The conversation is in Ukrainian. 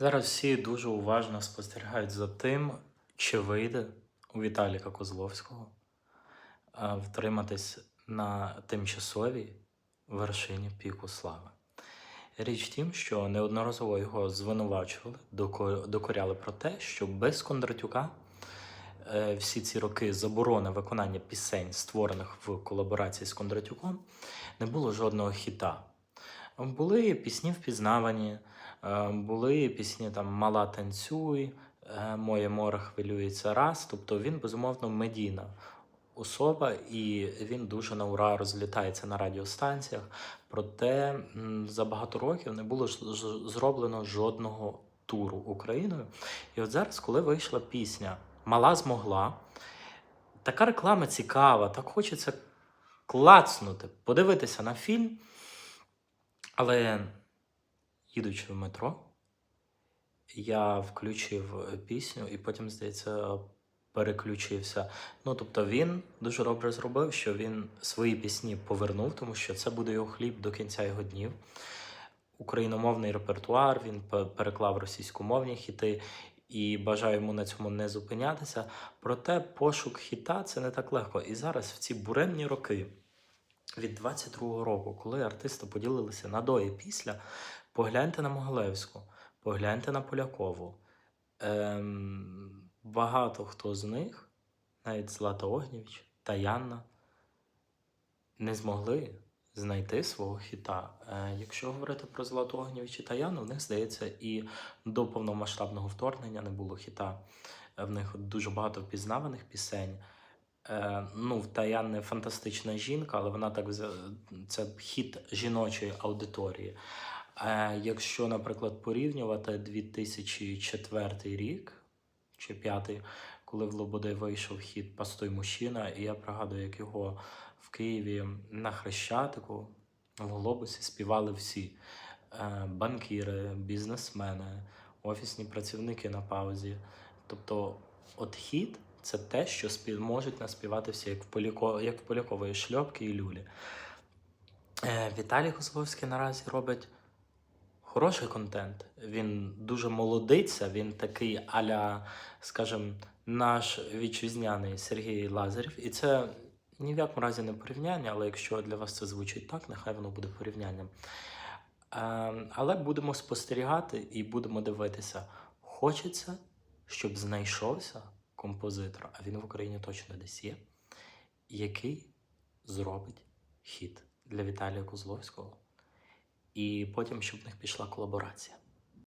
Зараз всі дуже уважно спостерігають за тим, чи вийде у Віталіка Козловського е, втриматись на тимчасовій вершині піку слави. Річ тім, що неодноразово його звинувачували, докоряли про те, що без Кондратюка е, всі ці роки заборони виконання пісень, створених в колаборації з Кондратюком, не було жодного хіта. Були пісні впізнавані, е, були пісні там Мала танцюй, е, Моє море хвилюється раз. Тобто він, безумовно, медійна особа, і він дуже на ура розлітається на радіостанціях. Проте за багато років не було зроблено жодного туру Україною. І от зараз, коли вийшла пісня Мала змогла, така реклама цікава, так хочеться клацнути, подивитися на фільм. Але їдучи в метро, я включив е, пісню і потім, здається, переключився. Ну, тобто він дуже добре зробив, що він свої пісні повернув, тому що це буде його хліб до кінця його днів. Україномовний репертуар, він переклав російськомовні хіти і бажаю йому на цьому не зупинятися. Проте пошук хіта це не так легко. І зараз в ці буремні роки від 22-го року, коли артисти поділилися на до і після, погляньте на Могилевську, погляньте на Полякову. Ем, багато хто з них, навіть Злата Огнєвіч та Янна, не змогли знайти свого хіта. Е, якщо говорити про Злату Огнєвіч і та Яну, в них здається, і до повномасштабного вторгнення не було хіта. Е, В них дуже багато впізнаваних пісень. Е, ну, Таян фантастична жінка, але вона так це хід жіночої аудиторії. Е, якщо, наприклад, порівнювати 2004 рік чи 5, коли в Лободи вийшов хід Пастой мужчина, і я пригадую, як його в Києві на Хрещатику в глобусі співали всі е, банкіри, бізнесмени, офісні працівники на паузі. Тобто, от хід це те, що спів... можуть наспівати як в, Поляко... як в Полякової шльопки і люлі. Е, Віталій Козловський наразі робить хороший контент. Він дуже молодиться, він такий аля, скажімо, наш вітчизняний Сергій Лазарєв. І це ні в якому разі не порівняння, але якщо для вас це звучить так, нехай воно буде порівнянням. Е, але будемо спостерігати і будемо дивитися. Хочеться, щоб знайшовся композитор, а він в Україні точно десь є, який зробить хіт для Віталія Козловського. І потім, щоб в них пішла колаборація.